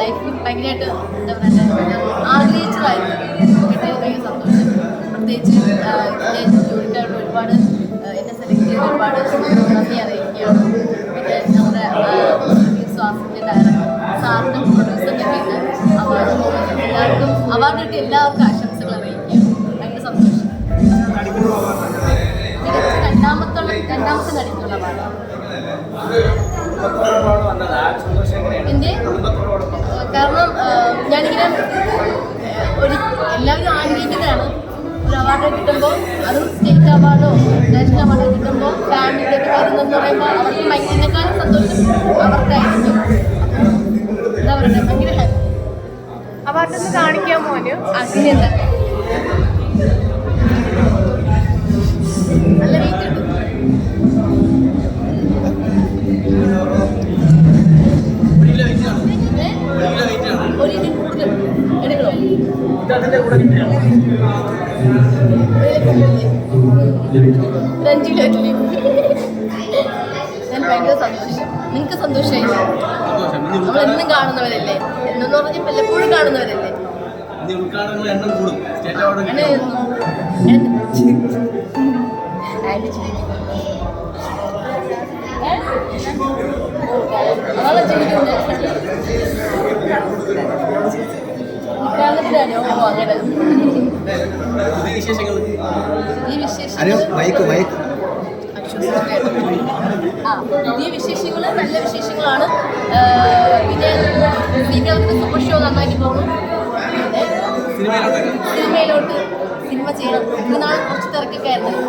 ലൈഫിൽ ഭയങ്കരമായിട്ട് എന്താ പറയുക ആഗ്രഹിച്ചതായിരുന്നു. കിട്ടിയത് ഭയങ്കര സന്തോഷം. പ്രത്യേകിച്ച് എന്റെ ജോലിക്കാരുടെ ഒരുപാട് എന്നെ സെലക്ട് ചെയ്ത് ഒരുപാട് നന്ദി അറിയിക്കുകയാണ്. പിന്നെ നമ്മുടെ സ്വാസിന്റെ ഡയറക്ടർ സാറിനും പ്രൊഡ്യൂസറിന്റെ പിന്നെ അവാർഡ് എല്ലാവർക്കും അവാർഡ് കിട്ടിയ എല്ലാവർക്കും ആശംസകൾ അറിയിക്കുകയാണ്. ഭയങ്കര സന്തോഷം. രണ്ടാമത്തുള്ള രണ്ടാമത്തെ നടിക്കുള്ള അവാർഡ് കാരണം ഞാനിങ്ങനെ ഒരു എല്ലാവരും ആഗ്രഹിക്കുന്നതാണ്. ഒരു അവാർഡ് കിട്ടുമ്പോൾ അതും സ്റ്റേറ്റ് അവാർഡോ നാഷണൽ അവാർഡോ കിട്ടുമ്പോൾ ഫാമിലിയിലേക്ക് വരുന്നെന്ന് പറയുമ്പോൾ അവർക്ക് ഭയങ്കരക്കാരും സന്തോഷം. അവർക്കായിരിക്കും. എന്താ പറയുക ഭയങ്കര അവാർഡൊന്ന് കാണിക്കാൻ മോന് അങ്ങനെ ഇഡ്ഡലി. ഞാൻ ഭയങ്കര സന്തോഷം. നിങ്ങൾക്ക് സന്തോഷമായില്ല നമ്മൾ എന്നും കാണുന്നവരല്ലേ? എന്നെന്ന് പറഞ്ഞാൽ പലപ്പോഴും കാണുന്നവരല്ലേ? ഉദ്ഘാടനങ്ങൾ എണ്ണം ഓ, അങ്ങനെ. വിശേഷങ്ങൾ? ഈ വിശേഷം ഹലോ മൈക്ക് മൈക്ക്. ആ പുതിയ വിശേഷങ്ങൾ നല്ല വിശേഷങ്ങളാണ്. പിന്നെ സീരിയലൊക്കെ സൂപ്പർ ഷോ നന്നായിട്ട് തോന്നും. സിനിമയിലോട്ട് സിനിമ ചെയ്യണം. ഇന്ന് നാളെ കുറച്ച് തിരക്കൊക്കെ ആയിരുന്നു.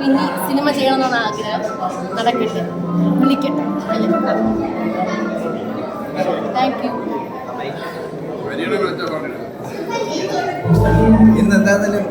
പിന്നെ സിനിമ ചെയ്യണം എന്നാണ് ആഗ്രഹം. നടക്കട്ടെ. വിളിക്കട്ടെ. താങ്ക് യു ഇന്ന് എന്താണെങ്കിലും